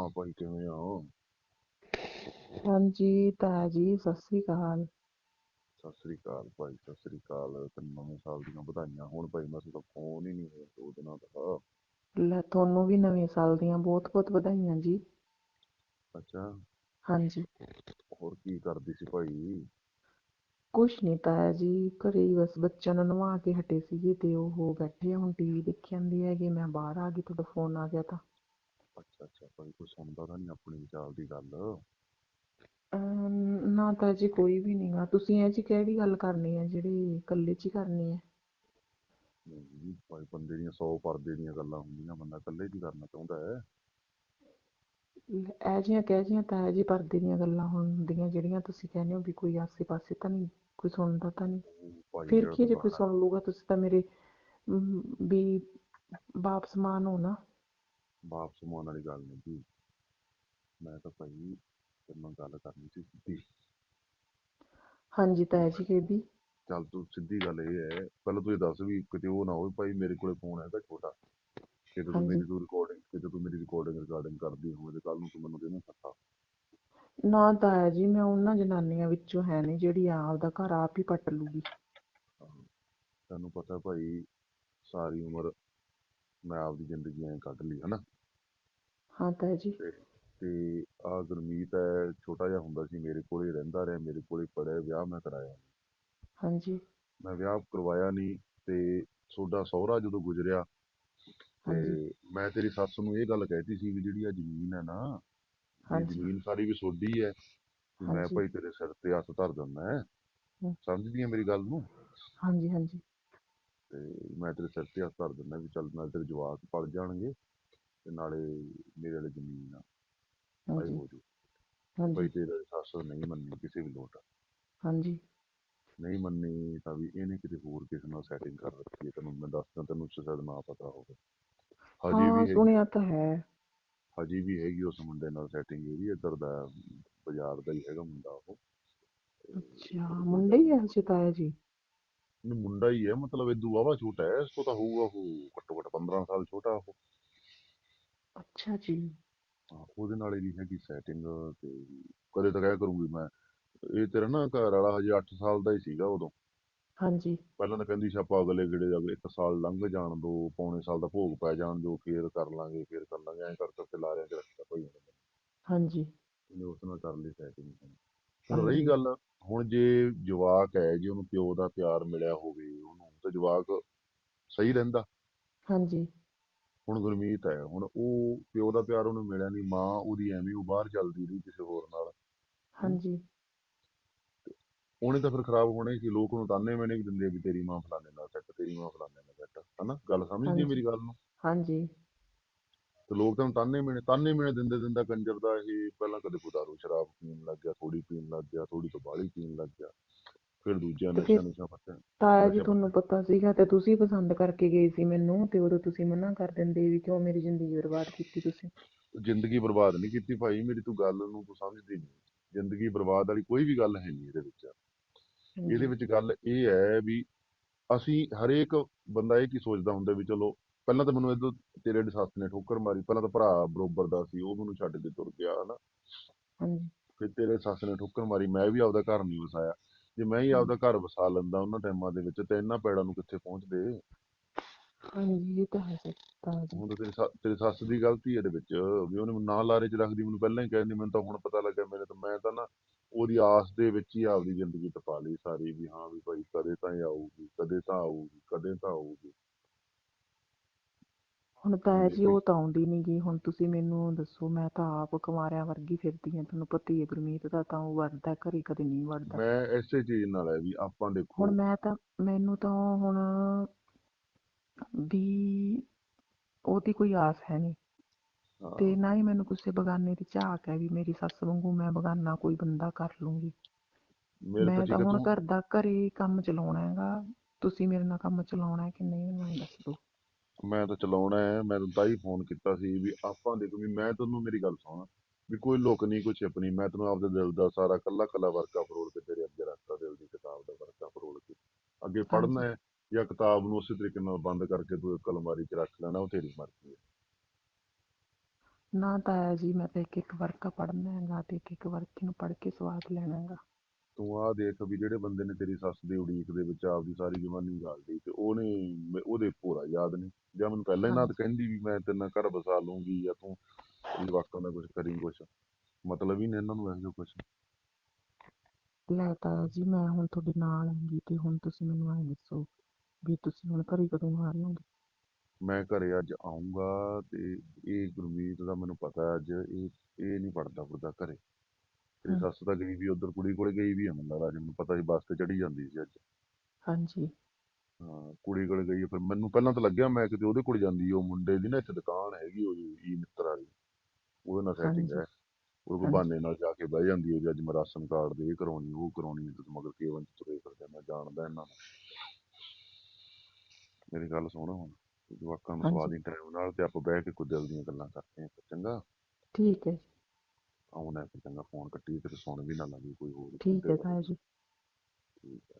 ਹਾਂ ਭਾਈ ਕਿਵੇਂ ਆ ਹਾਂਜੀ ਤਾਇਆ ਜੀ ਸਤਿ ਸ੍ਰੀ ਅਕਾਲ। ਸਤਿ ਸ੍ਰੀ ਅਕਾਲ ਭਾਈ ਸਤਿ ਸ੍ਰੀ ਅਕਾਲ। ਤੈਨੂੰ ਨਵੇਂ ਸਾਲ ਦੀਆਂ ਵਧਾਈਆਂ ਹੁਣ ਭਾਈ ਮੈਂ ਤਾਂ ਫੋਨ ਹੀ ਨਹੀਂ ਹੋਇਆ ਦੋ ਦਿਨਾਂ ਦਾ। ਲੈ ਤੁਹਾਨੂੰ ਵੀ ਨਵੇਂ ਸਾਲ ਦੀਆਂ ਬਹੁਤ ਬਹੁਤ ਵਧਾਈਆਂ ਜੀ। ਅੱਛਾ। ਹਾਂਜੀ। ਹੋਰ ਕੀ ਕਰਦੀ ਸੀ ਭਾਈ? ਕੁਛ ਨਹੀਂ ਤਾਇਆ ਜੀ ਘਰੇ ਹੀ ਬਸ ਬੱਚਿਆਂ ਨੂੰ ਨਵਾ ਕੇ ਹਟੇ ਸੀਗੇ ਤੇ ਉਹ ਬੈਠੇ ਆ ਹੁਣ ਟੀਵੀ ਦੇਖੀ ਜਾਂਦੇ ਹੈਗੇ ਮੈਂ ਬਾਹਰ ਆ ਗਈ ਤੁਹਾਡਾ ਫੋਨ ਆ ਗਿਆ ਤਾਂ। ਅੱਛਾ ਅੱਛਾ। ਭਾਈ ਕੋਈ ਸੁਣਦਾ ਤਾਂ ਨਹੀਂ ਆਪਣੀ ਵਿਚਾਰ ਦੀ ਗੱਲ। ਅਮ, ਨਾ ਤਾਇਆ ਜੀ ਕੋਈ ਵੀ ਨਹੀਂਗਾ ਤੁਸੀਂ ਇਹ ਜੀ ਕਿਹੜੀ ਗੱਲ ਕਰਨੀ ਹੈ ਜਿਹੜੀ ਇਕੱਲੇ 'ਚ ਹੀ ਕਰਨੀ ਹੈ? ਨਹੀਂ ਭਾਈ ਬੰਦੇ ਦੀਆਂ 100 ਪਰਦੇ ਦੀਆਂ ਗੱਲਾਂ ਹੁੰਦੀਆਂ ਬੰਦਾ ਇਕੱਲੇ ਕੀ ਕਰਨਾ ਚਾਹੁੰਦਾ ਹੈ। ਇਹ ਜਿਹੀਆਂ ਕਹਿ ਜਿਹੀਆਂ ਤਾਇਆ ਜੀ ਪਰਦੇ ਦੀਆਂ ਗੱਲਾਂ ਹੁੰਦੀਆਂ ਜਿਹੜੀਆਂ ਤੁਸੀਂ ਕਹਿੰਦੇ ਹੋ ਵੀ ਕੋਈ ਆਸੇ ਪਾਸੇ ਤਾਂ ਨਹੀਂ ਕੋਈ ਸੁਣਦਾ ਤਾਂ ਨਹੀਂ ਉਹ ਭਾਈ ਫਿਰ ਜਿਹੜਾ ਕੀ ਜੇ ਤੂੰ ਕੋਈ ਬਹਾਨਾ ਸੁਣ ਲੂਗਾ ਤੁਸੀਂ ਤਾਂ ਮੇਰੇ ਅਮ, ਵੀ ਬਾਪ ਸਮਾਨ ਹੋ ਨਾ। ਬਾਪ ਸਮਾਉਣ ਵਾਲੀ ਗੱਲ ਨਹੀਂ ਜੀ ਮੈਂ ਤਾਂ ਭਾਈ ਤੇਰੇ ਨਾਲ ਗੱਲ ਕਰਨੀ ਸੀ ਸਿੱਧੀ। ਹਾਂਜੀ ਤਾਇਆ ਜੀ ਕਿਹਦੀ ਚੱਲ ਤੂੰ ਸਿੱਧੀ ਗੱਲ ਇਹ ਹੈ ਪਹਿਲਾਂ ਤੂੰ ਇਹ ਦੱਸ ਵੀ ਕਿਤੇ ਉਹ ਨਾ ਹੋਵੇ ਭਾਈ ਮੇਰੇ ਕੋਲੇ ਫੋਨ ਹੈਗਾ ਛੋਟਾ। ਕਿਤੇ ਤੂੰ ਹਾਂਜੀ। ਮੇਰੀ ਤੂੰ ਰਿਕਾਰਡਿੰਗ ਕਿਤੇ ਤੂੰ ਮੇਰੀ ਰਿਕਾਰਡਿੰਗ ਰਿਕਾਰਡਿੰਗ ਕਰਦੀ ਹੋਵੇ ਤੇ ਕੱਲ ਨੂੰ ਤੂੰ ਮੈਨੂੰ ਦੇਣਾ ਸੱਤਾ। ਨਾ ਤਾਇਆ ਜੀ ਮੈਂ ਉਹਨਾਂ ਜਨਾਨੀਆਂ ਵਿੱਚੋਂ ਹੈ ਨਹੀਂ ਜਿਹੜੀ ਆਪਦਾ ਘਰ ਆਪ ਹੀ ਪੱਟ ਲੂਗੀ। ਤੈਨੂੰ ਪਤਾ ਭਾਈ ਸਾਰੀ ਉਮਰ ਮੈਂ ਆਪਦੀ ਜ਼ਿੰਦਗੀ ਐਂ ਕੱਢ ਲਈ ਹਨਾ। ਹਾਂ ਤਾਇਆ ਜੀ। ਤੇ ਤੇ ਆ ਗੁਰਮੀਤ ਹੈ ਛੋਟਾ ਜਿਹਾ ਹੁੰਦਾ ਸੀ ਮੇਰੇ ਕੋਲੇ ਰਹਿੰਦਾ ਰਿਹਾ ਮੇਰੇ ਕੋਲੇ ਪੜਿਆ ਵਿਆਹ ਮੈਂ ਕਰਾਇਆ। ਹਾਂਜੀ ਮੈਂ ਵਿਆਹ ਕਰਵਾਇਆ ਨਹੀਂ ਤੇ ਤੁਹਾਡਾ ਸਹੁਰਾ ਜਦੋਂ ਗੁਜ਼ਰਿਆ ਹਾਂਜੀ। ਤੇ ਮੈਂ ਤੇਰੀ ਸੱਸ ਨੂੰ ਇਹ ਗੱਲ ਕਹਿਤੀ ਸੀ ਵੀ ਜਿਹੜੀ ਆ ਜ਼ਮੀਨ ਹੈ ਨਾ ਇਹ ਹਾਂਜੀ। ਜ਼ਮੀਨ ਸਾਰੀ ਵੀ ਸੋਡੀ ਹੈ ਮੈਂ ਹਾਂਜੀ। ਭਾਈ ਤੇਰੇ ਸਿਰ ਤੇ ਹੱਥ ਧਰ ਦਿੰਦਾ ਹੈ। ਹਮ। ਸਮਝਦੀ ਹੈ ਮੇਰੀ ਗੱਲ ਨੂੰ? ਹਾਂਜੀ ਹਾਂਜੀ। ਮੈਂ ਤੇਰੇ ਸਿਰ ਤੇ ਹੱਥ ਧਰ ਦਿੰਦਾ ਵੀ ਚੱਲ ਨਾਲ ਤੇਰੇ ਜਵਾਕ ਪਲ ਜਾਣਗੇ ਤੇ ਨਾਲੇ ਮੇਰੇ ਵਾਲੀ ਜ਼ਮੀਨ ਆ। ਹਾਂਜੀ। ਹੋ ਜੂ ਹਾਂਜੀ। ਭਾਈ ਤੇਰੇ ਸੱਸ ਨਹੀਂ ਮੰਨੀ ਕਿਸੇ ਵੀ ਲੋਟ। ਹਾਂਜੀ। ਨਹੀਂ ਮੰਨੀ ਤਾਂ ਵੀ ਇਹਨੇ ਕਿਤੇ ਹੋਰ ਕਿਸੇ ਨਾਲ ਸੈਟਿੰਗ ਕਰ ਰੱਖੀ ਹੈ ਤੈਨੂੰ ਮੈਂ ਦੱਸਦਾ ਤੈਨੂੰ ਸ਼ਾਇਦ ਨਾ ਪਤਾ ਹੋਵੇ। ਹਜੇ ਹਾਂ ਵੀ ਹੈਗੀ। ਸੁਣਿਆ ਤਾਂ ਹੈ। ਹਜੇ ਵੀ ਹੈਗੀ ਉਸ ਮੁੰਡੇ ਨਾਲ ਸੈਟਿੰਗ ਇਹਦੀ ਇੱਧਰ ਦਾ ਬਾਜ਼ਾਰ ਦਾ ਹੀ ਹੈਗਾ ਮੁੰਡਾ ਉਹ। ਅੱਛਾ ਮੁੰਡਾ ਹੀ ਹੈ ਹਜੇ ਤਾਇਆ ਜੀ? ਨਹੀਂ ਮੁੰਡਾ ਹੀ ਹੈ ਮਤਲਬ ਇਦੂ ਵਾਵਾ ਛੋਟਾ ਹੈ ਇਸ ਤੋਂ ਤਾਂ ਹੋਊਗਾ ਉਹ ਘੱਟੋ ਘੱਟ 15 ਸਾਲ ਛੋਟਾ ਉਹ। ਅੱਛਾ ਜੀ। ਹਾਂ, ਉਹਦੇ ਨਾਲ ਇਹਦੀ ਹੈਗੀ ਸੈਟਿੰਗ ਤੇ ਕਦੇ ਤਾਂ ਕਹਿ ਕਰੂੰਗੀ ਮੈਂ ਇਹ ਤੇਰਾ ਨਾ ਘਰ ਵਾਲਾ ਹਜੇ 8 ਸਾਲ ਦਾ ਹੀ ਸੀਗਾ ਉਦੋਂ। ਹਾਂਜੀ। ਪਹਿਲਾਂ ਤਾਂ ਕਹਿੰਦੀ ਸੀ ਆਪਾਂ ਅਗਲੇ ਗੇੜੇ ਅਗਲੇ ਇੱਕ ਸਾਲ ਲੰਘ ਜਾਣ ਦੋ ਪੌਣੇ ਸਾਲ ਦਾ ਭੋਗ ਪੈ ਜਾਣ ਦੋ ਫੇਰ ਕਰ ਲਾਂਗੇ ਫੇਰ ਕਰ ਲਾਂਗੇ ਐਂ ਕਰ ਕਰਕੇ ਲਾਰਿਆਂ ਚ ਰੱਖਿਆ ਭਾਈ ਉਹਨੇ ਮੈਨੂੰ। ਹਾਂਜੀ। ਉਹਨੇ ਉਸ ਨਾਲ ਕਰ ਲਈ ਸੈਟਿੰਗ ਹੁਣ ਰਹੀ ਗੱਲ ਹੁਣ ਜੇ ਜਵਾਕ ਹੈ ਜੇ ਉਹਨੂੰ ਪਿਓ ਦਾ ਪਿਆਰ ਮਿਲਿਆ ਹੋਵੇ ਉਹਨੂੰ ਤੇ ਜਵਾਕ ਸਹੀ ਰਹਿੰਦਾ। ਹਾਂਜੀ। ਹੁਣ ਗੁਰਮੀਤ ਹੈ ਹੁਣ ਉਹ ਪਿਓ ਦਾ ਪਿਆਰ ਉਹਨੂੰ ਮਿਲਿਆ ਨਹੀਂ ਮਾਂ ਉਹਦੀ ਐਵੇਂ ਉਹ ਬਾਹਰ ਚੱਲਦੀ ਰਹੀ ਕਿਸੇ ਹੋਰ ਨਾਲ। ਹਾਂਜੀ। ਉਹਨੇ ਤਾਂ ਫਿਰ ਖਰਾਬ ਹੋਣਾ ਸੀ ਲੋਕ ਉਹਨੂੰ ਤਾਨੇ ਮੈਨੇ ਵੀ ਦਿੰਦੇ ਆ ਵੀ ਤੇਰੀ ਮਾਂ ਫਲਾਣੇ ਨਾਲ ਸੈੱਟ ਤੇਰੀ ਮਾਂ ਫਲਾਣੇ ਨਾਲ ਸੈੱਟ ਹਨਾ? ਗੱਲ ਸਮਝਦੀ ਮੇਰੀ ਗੱਲ ਨੂੰ? ਹਾਂਜੀ। ਤੇ ਲੋਕ ਤਾਂ ਤਾਨੇ ਮੈਨੇ ਤਾਨੇ ਮੈਨੇ ਦਿੰਦੇ ਦਿੰਦਾ ਕੰਜਰ ਦਾ ਇਹ ਪਹਿਲਾਂ ਕਦੇ ਕੋਈ ਦਾਰੂ ਸ਼ਰਾਬ ਪੀਣ ਲੱਗ ਗਿਆ ਥੋੜੀ ਪੀਣ ਲੱਗ ਗਿਆ ਥੋੜੀ ਤੋਂ ਬਾਹਲੀ ਪੀਣ ਲੱਗ ਗਿਆ ਫਿਰ ਦੂਜਿਆਂ ਤੇ ਨਸ਼ਾ ਫਿਰ ਨੁਸ਼ਾ ਪੱਤੇ ਤਾਇਆ ਜੀ ਤੁਹਾਨੂੰ ਪੱਤੇ ਸੀਗਾ ਤੇ ਤੁਸੀਂ ਪਸੰਦ ਕਰਕੇ ਗਏ ਸੀ ਮੈਨੂੰ ਤੇ ਉਦੋਂ ਤੁਸੀਂ ਮਨਾ ਕਰ ਦਿੰਦੇ ਵੀ ਕਿਉਂ ਮੇਰੀ ਜ਼ਿੰਦਗੀ ਬਰਬਾਦ ਕੀਤੀ ਤੁਸੀਂ? ਜ਼ਿੰਦਗੀ ਬਰਬਾਦ ਨਹੀਂ ਕੀਤੀ ਭਾਈ ਮੇਰੀ ਤੂੰ ਗੱਲ ਨੂੰ ਤੂੰ ਸਮਝਦੀ ਨਹੀਂ। ਜ਼ਿੰਦਗੀ ਬਰਬਾਦ ਵਾਲੀ ਕੋਈ ਵੀ ਗੱਲ ਹੈ ਨਹੀਂ ਇਹਦੇ ਵਿੱਚ। ਇਹਦੇ ਵਿੱਚ ਗੱਲ ਇਹ ਹੈ ਵੀ ਅਸੀਂ ਹਰੇਕ ਬੰਦਾ ਇਹ ਕੀ ਸੋਚਦਾ ਹੁੰਦਾ ਵੀ ਚਲੋ ਪਹਿਲਾਂ ਤਾਂ ਮੈਨੂੰ ਇਦੋਂ ਤੇਰੇ ਸੱਸ ਨੇ ਠੋਕਰ ਮਾਰੀ ਪਹਿਲਾਂ ਤਾਂ ਭਰਾ ਬਰੋਬਰ ਦਾ ਸੀ ਉਹ ਮੈਨੂੰ ਛੱਡ ਕੇ ਤੁਰ ਗਿਆ ਹਨਾ। ਹਾਂਜੀ। ਫਿਰ ਤੇਰੇ ਸੱਸ ਨੇ ਠੋਕਰ ਮਾਰੀ ਮੈਂ ਵੀ ਆਪਦਾ ਘਰ ਨਹੀਂ ਵਸਾਇਆ। ਜੇ ਮੈਂ ਹੀ ਆਪਦਾ ਘਰ ਵਸਾ ਲੈਂਦਾ ਉਹਨਾਂ ਟਾਈਮਾਂ ਦੇ ਵਿੱਚ ਤੇ ਇਹਨਾਂ ਪੈੜਾਂ ਨੂੰ ਕਿੱਥੇ ਪਹੁੰਚਦੇ? ਹਾਂਜੀ ਇਹ ਤਾਂ ਹੈ ਜੀ ਹੁਣ ਤਾਂ ਤੇਰੀ ਸੱਸ ਤੇਰੀ ਸੱਸ ਦੀ ਗਲਤੀ ਇਹਦੇ ਵਿੱਚ ਵੀ ਉਹਨੇ ਮੈਨੂੰ ਨਾ ਲਾਰੇ 'ਚ ਰੱਖਦੀ ਮੈਨੂੰ ਪਹਿਲਾਂ ਹੀ ਕਹਿੰਦੀ ਮੈਨੂੰ ਤਾਂ ਹੁਣ ਪਤਾ ਲੱਗਾ ਮੇਰੇ ਤਾਂ ਮੈਂ ਤਾਂ ਨਾ ਉਹਦੀ ਆਸ ਦੇ ਵਿੱਚ ਹੀ ਆਪਦੀ ਜ਼ਿੰਦਗੀ ਟਪਾ ਲਈ ਸਾਰੀ ਵੀ ਹਾਂ ਵੀ ਭਾਈ ਕਦੇ ਤਾਂ ਇਹ ਆਊਗੀ ਕਦੇ ਤਾਂ ਆਊਗੀ ਕਦੇ ਤਾਂ ਆਊਗੀ। ਹੁਣ ਤਾਇਆ ਵੀ ਜੀ ਉਹ ਤਾਂ ਆਉਂਦੀ ਨੀ ਗੀ ਹੁਣ ਤੁਸੀਂ ਮੈਨੂੰ ਦੱਸੋ ਮੈਂ ਤਾਂ ਆਪ ਕੁਮਾਰਿਆਂ ਵਰਗੀ ਫਿਰਦੀ ਹਾਂ ਤੁਹਾਨੂੰ ਪਤਾ ਹੀ ਹੈ ਗੁਰਮੀਤ ਦਾ ਤਾਂ ਉਹ ਵੜਦਾ ਘਰੇ ਕਦੇ ਨਹੀਂ ਵੜਦਾ ਮੈਂ ਇਸੇ ਚੀਜ਼ ਨਾਲ ਹੈ ਵੀ ਆਪਾਂ ਹੁਣ ਦੇਖੋ ਮੈਂ ਤਾਂ ਮੈਨੂੰ ਤਾਂ ਹੁਣ ਵੀ ਉਹਦੀ ਕੋਈ ਆਸ ਹੈ ਨਹੀਂ ਤੇ ਨਾ ਹੀ ਮੈਨੂੰ ਕਿਸੇ ਬਗਾਨੇ ਦੀ ਝਾਕ ਹੈ ਵੀ ਮੇਰੀ ਸੱਸ ਵਾਂਗੂ ਮੈਂ ਬਗਾਨਾ ਕੋਈ ਬੰਦਾ ਕਰ ਲੂੰਗੀ। ਮੇਰੇ ਤਾਂ ਮੈਂ ਤਾਂ ਠੀਕ ਹੈ ਹੁਣ ਤੂੰ ਘਰ ਦਾ ਘਰੇ ਕੰਮ ਚਲਾਉਣਾ ਹੈਗਾ। ਤੁਸੀਂ ਮੇਰੇ ਨਾਲ ਕੰਮ ਚਲਾਉਣਾ ਹੈ ਕਿ ਨਹੀਂ ਮੈਨੂੰ ਇਹ ਦੱਸ ਦਿਓ ਮੈਂ ਤਾਂ ਚਲਾਉਣਾ ਹੈ ਮੈਂ ਤਾਂ ਹੀ ਫੋਨ ਕੀਤਾ ਸੀ ਵੀ ਆਪਾਂ ਦੇਖੋ ਵੀ ਮੈਂ ਤੈਨੂੰ ਮੇਰੀ ਗੱਲ ਸੁਣ ਵੀ ਕੋਈ ਲੁਕ ਨਹੀਂ ਕੋਈ ਛਿਪ ਨਹੀਂ ਮੈਂ ਤੈਨੂੰ ਆਪਦੇ ਦਿਲ ਦਾ ਸਾਰਾ ਕੱਲਾ ਕੱਲਾ ਵਰਕਾ ਫਰੋਲ ਕੇ ਤੇਰੇ ਅੱਗੇ ਰੱਖਤਾ ਦਿਲ ਦੀ ਕਿਤਾਬ ਦਾ ਵਰਕਾ ਫਰੋਲ ਕੇ ਅੱਗੇ ਪੜ੍ਹਨਾ ਹੈ ਜਾਂ ਕਿਤਾਬ ਨੂੰ ਉਸੇ ਤਰੀਕੇ ਨਾਲ ਬੰਦ ਕਰਕੇ ਤੂੰ ਇੱਕ ਅਲਮਾਰੀ 'ਚ ਰੱਖ ਲੈਣਾ ਉਹ ਤੇਰੀ ਮਰਜ਼ੀ ਹੈ। ਨਾ ਤਾਇਆ ਜੀ ਮੈਂ ਤਾਂ ਇੱਕ ਇੱਕ ਵਰਕਾ ਪੜ੍ਹਨਾ ਹੈਗਾ ਤੇ ਇੱਕ ਇੱਕ ਵਰਕੇ ਨੂੰ ਪੜ੍ਹ ਕੇ ਸਵਾਦ ਲੈਣਾ ਹੈਗਾ। ਤੂੰ ਆਹ ਦੇਖ ਵੀ ਜਿਹੜੇ ਬੰਦੇ ਨੇ ਤੇਰੀ ਸੱਸ ਦੀ ਉਡੀਕ ਦੇ ਵਿੱਚ ਆਪਦੀ ਸਾਰੀ ਜਵਾਨੀ ਗਾਲਦੀ ਤੇ ਉਹਨੇ ਮ- ਉਹਦੇ ਭੋਰਾ ਯਾਦ ਨਹੀਂ ਜਾਂ ਮੈਨੂੰ ਪਹਿਲਾਂ ਹੀ ਨਾ ਹਾਂਜੀ। ਕਹਿੰਦੀ ਵੀ ਮੈਂ ਤੇਰੇ ਨਾਲ ਘਰ ਵਸਾ ਲੂੰਗੀ ਜਾਂ ਤੂੰ ਜਵਾਕਾਂ ਦਾ ਕੁਝ ਕਰੀ ਕੁਛ। ਮਤਲਬ ਹੀ ਨਹੀਂ ਇਹਨਾਂ ਨੂੰ ਇਹੋ ਜਿਹਾ ਕੁਛ। ਲੈ ਤਾਇਆ ਜੀ ਮੈਂ ਹੁਣ ਤੁਹਾਡੇ ਨਾਲ ਆਂਗੀ ਤੇ ਹੁਣ ਤੁਸੀਂ ਮੈਨੂੰ ਐਂ ਦੱਸੋ ਵੀ ਤੁਸੀਂ ਹੁਣ ਘਰੇ ਕਦੋਂ ਆ ਰਹੇ ਹੋਗੇ ਮੈਂ ਘਰੇ ਅੱਜ ਆਉਂਗਾ ਤੇ ਇਹ ਗੁਰਮੀਤ ਦਾ ਮੈਨੂੰ ਪਤਾ ਅੱਜ ਇਹ ਇਹ ਨਹੀਂ ਪੜਦਾ ਪੁਰਦਾ ਘਰੇ। ਤੇਰੀ ਹਮ। ਸੱਸ ਤਾਂ ਗਈ ਵੀ ਉਧਰ ਕੁੜੀ ਕੋਲੇ ਗਈ ਵੀ ਆ ਮੈਨੂੰ ਲੱਗਦਾ ਅੱਜ ਮੈਨੂੰ ਪਤਾ ਸੀ ਬੱਸ ਤੇ ਚੜੀ ਜਾਂਦੀ ਸੀ ਅੱਜ ਹਾਂਜੀ ਹਾਂ ਕੁੜੀ ਕੋਲੇ ਗਈ ਆ, ਫਿਰ ਮੈਨੂੰ ਪਹਿਲਾਂ ਤਾਂ ਲੱਗਿਆ ਮੈਂ ਕਿਤੇ ਉਹਦੇ ਕੋਲ ਜਾਂਦੀ ਆ, ਉਹ ਮੁੰਡੇ ਦੀ ਨਾ ਇੱਥੇ ਦੁਕਾਨ ਹੈਗੀ ਉਹਦੀ ਈ ਮਿੱਤਰ ਵਾਲੀ ਉਹਦੇ ਨਾਲ ਸੈਟਿੰਗ ਹਾਂਜੀ। ਹੈ ਉਹ ਕੋ ਹਾਂਜੀ। ਬਹਾਨੇ ਨਾਲ ਜਾ ਕੇ ਬਹਿ ਜਾਂਦੀ ਹੈ ਵੀ ਅੱਜ ਮੈਂ ਰਾਸ਼ਨ ਕਾਰਡ ਦੇ ਇਹ ਕਰਾਉਣੀ ਉਹ ਕਰਾਉਣੀ ਤੇ ਮਗਰ ਕੇਵਨ ਚ ਤੁਰੇ ਫਿਰਦੇ ਮੈਂ ਜਾਣਦਾ ਇਹਨਾਂ ਨੂੰ ਮੇਰੀ ਗੱਲ ਸੁਣ ਹੁਣ ਜਵਾਕਾਂ ਨੂੰ ਹਾਂਜੀ। ਸਵਾਦੀ ਟਾਈਮ ਨਾਲ ਤੇ ਆਪਾਂ ਬਹਿ ਕੇ ਕੋਈ ਦਿਲ ਦੀਆਂ ਗੱਲਾਂ ਕਰਦੇ ਹਾਂ ਚੰਗਾ ਠੀਕ ਹੈ ਜੀ ਆਉਣਾ ਫਿਰ ਚੰਗਾ ਫੋਨ ਕੱਟੀ ਤੇ ਸੁਣ ਵੀ ਨਾ ਲੱਗੀ ਕੋਈ ਹੋਰ ਠੀਕ ਹੈ ਤਾਇਆ ਜੀ। ਠੀਕ ਹੈ।